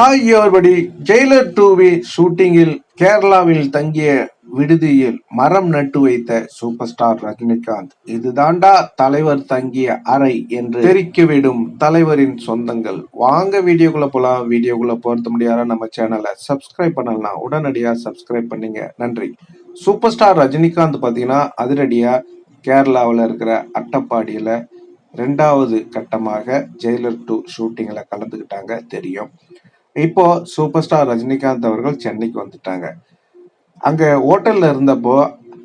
ஆகியோர்படி Jailer Dewey ஷூட்டிங்கில் கேரளாவில் தங்கிய விடுதியில் மரம் நட்டு வைத்த சூப்பர் ஸ்டார் ரஜினிகாந்த். இதுதாண்டா தலைவர் தங்கிய அறை என்று தெரிவிக்கவிடும் தலைவரின் சொந்தங்கள். வாங்க வீடியோக்குள்ள போலாம். வீடியோக்குள்ள போறது முடியாத நம்ம சேனலை சப்ஸ்கிரைப் பண்ணலாம் உடனடியா சப்ஸ்கிரைப் பண்ணீங்க. நன்றி. சூப்பர் ஸ்டார் ரஜினிகாந்த் பாத்தீங்கன்னா அதிரடியா கேரளாவில் இருக்கிற அட்டப்பாடியில ரெண்டாவது கட்டமாக ஜெயிலர் டூ ஷூட்டிங்கில் கலந்துக்கிட்டாங்க தெரியும். இப்போ சூப்பர் ஸ்டார் ரஜினிகாந்த் அவர்கள் சென்னைக்கு வந்துட்டாங்க. அங்க ஹோட்டல்ல இருந்தப்போ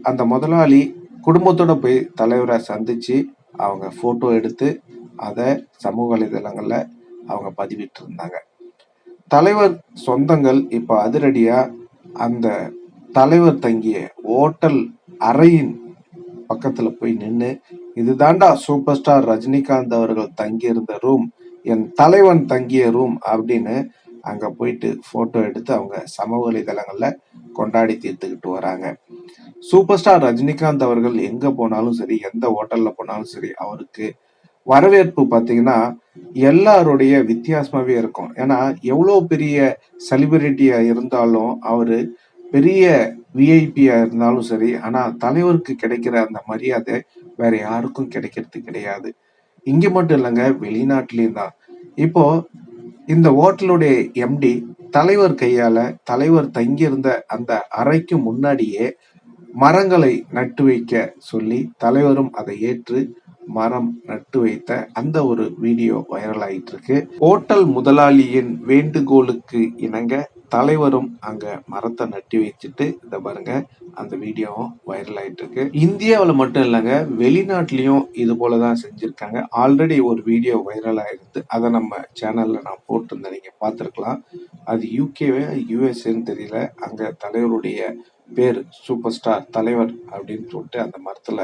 அந்த முதலாளி குடும்பத்தோட போய் தலைவரை சந்திச்சு அவங்க போட்டோ எடுத்து அதை சமூக வலைதளங்கள்ல அவங்க பதிவிட்டு இருந்தாங்க. தலைவர் சொந்தங்கள் இப்போ அதிரடியா அந்த தலைவர் தங்கிய ஹோட்டல் அறையின் பக்கத்துல போய் நின்று இதுதாண்டா சூப்பர் ஸ்டார் ரஜினிகாந்த் அவர்கள் தங்கியிருந்த ரூம் என் தலைவன் தங்கிய ரூம் அப்படின்னு அங்க போயிட்டு போட்டோ எடுத்து அவங்க சமூக வலைதளங்கள்ல கொண்டாடி தீர்த்துக்கிட்டு வராங்க. சூப்பர் ஸ்டார் ரஜினிகாந்த் அவர்கள் எங்க போனாலும் சரி எந்த ஹோட்டல்ல போனாலும் சரி அவருக்கு வரவேற்பு பார்த்தீங்கன்னா எல்லாருடைய வித்தியாசமாகவே இருக்கும். ஏன்னா எவ்வளோ பெரிய செலிபிரிட்டியா இருந்தாலும் அவர் பெரிய விஐபியா இருந்தாலும் சரி ஆனால் தலைவருக்கு கிடைக்கிற அந்த மரியாதை வேற யாருக்கும் கிடைக்கிறது கிடையாது. இங்கே மட்டும் இல்லைங்க வெளிநாட்டிலையும் தான். இப்போ இந்த ஹோட்டலுடைய எம்டி தலைவர் கையால தலைவர் தங்கியிருந்த அந்த அறைக்கு முன்னாடியே மரங்களை நட்டு வைக்க சொல்லி தலைவரும் அதை ஏற்று மரம் நட்டு வைத்த அந்த ஒரு வீடியோ வைரல் ஆயிட்டு இருக்கு ஹோட்டல் முதலாளியின் வேண்டுகோளுக்கு இணங்க தலைவரும் அங்க மரத்தை நட்டி வச்சுட்டு இத பாருங்க அந்த வீடியோவும் வைரல் ஆயிட்டு இருக்கு இந்தியாவில் மட்டும் இல்லைங்க வெளிநாட்டிலையும் இது போலதான் செஞ்சிருக்காங்க. ஆல்ரெடி ஒரு வீடியோ வைரல் ஆயிருந்து அதை நம்ம சேனல்ல நான் போட்டிருந்தேன் நீங்க பார்த்துருக்கலாம். அது யூகேவே யூஎஸ்ஏன்னு தெரியல. அங்க தலைவருடைய பேர் சூப்பர் ஸ்டார் தலைவர் அப்படின்னு சொல்லிட்டு அந்த மரத்துல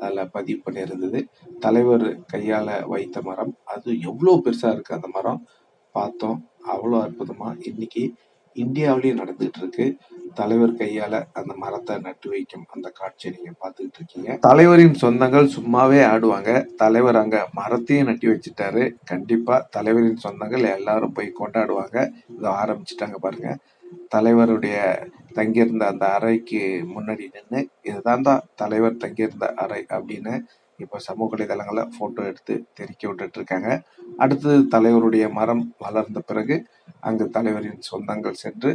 அதில் பதிவு பண்ணியிருந்தது. தலைவர் கையால வைத்த மரம். அது எவ்வளோ பெருசா இருக்கு அந்த மரம்? பார்த்தோம். அவ்வளோ அற்புதமா. இன்னைக்கு இந்தியாவிலேயும் நடந்துகிட்டு இருக்கு தலைவர் கையால அந்த மரத்தை நட்டு வைக்கும் அந்த காட்சியை நீங்க பார்த்துக்கிட்டு இருக்கீங்க தலைவரின் சொந்தங்கள் சும்மாவே ஆடுவாங்க. தலைவர் அங்க மரத்தையும் நட்டி வச்சுட்டாரு. கண்டிப்பா தலைவரின் சொந்தங்கள் எல்லாரும் போய் கொண்டாடுவாங்க. இதை ஆரம்பிச்சிட்டாங்க பாருங்க. தலைவருடைய தங்கியிருந்த அந்த அறைக்கு முன்னாடி நின்று இதுதான் தான் தலைவர் தங்கியிருந்த அறை அப்படின்னு இப்போ சமூக வலைதளங்களில் ஃபோட்டோ எடுத்து தெரிவிக்க விட்டுட்டு இருக்காங்க. அடுத்தது தலைவருடைய மரம் வளர்ந்த பிறகு அங்கு தலைவரின் சொந்தங்கள் சென்று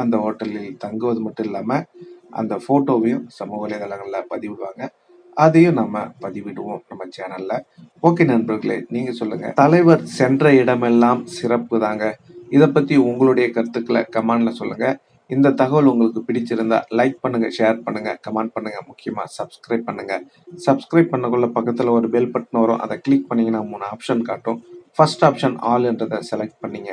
அந்த ஹோட்டலில் தங்குவது மட்டும் இல்லாமல் அந்த ஃபோட்டோவையும் சமூக வலைதளங்களில் பதிவிடுவாங்க. அதையும் நம்ம பதிவிடுவோம் நம்ம சேனல்ல. ஓகே நண்பர்களே நீங்க சொல்லுங்க. தலைவர் சென்ற இடமெல்லாம் சிறப்பு தாங்க. இதை பத்தி உங்களுடைய கருத்துக்களை கமெண்ட்ல சொல்லுங்க. இந்த தகவல் உங்களுக்கு பிடிச்சிருந்தா லைக் பண்ணுங்க ஷேர் பண்ணுங்க கமெண்ட் பண்ணுங்க முக்கியமா சப்ஸ்கிரைப் பண்ணுங்க. சப்ஸ்கிரைப் பண்ணக்குள்ள பக்கத்துல ஒரு பெல் பட்டன் வரும். அதை கிளிக் பண்ணீங்கன்னா மூணு ஆப்ஷன் காட்டும். ஃபர்ஸ்ட் ஆப்ஷன் ஆல்ன்றதை செலக்ட் பண்ணீங்க.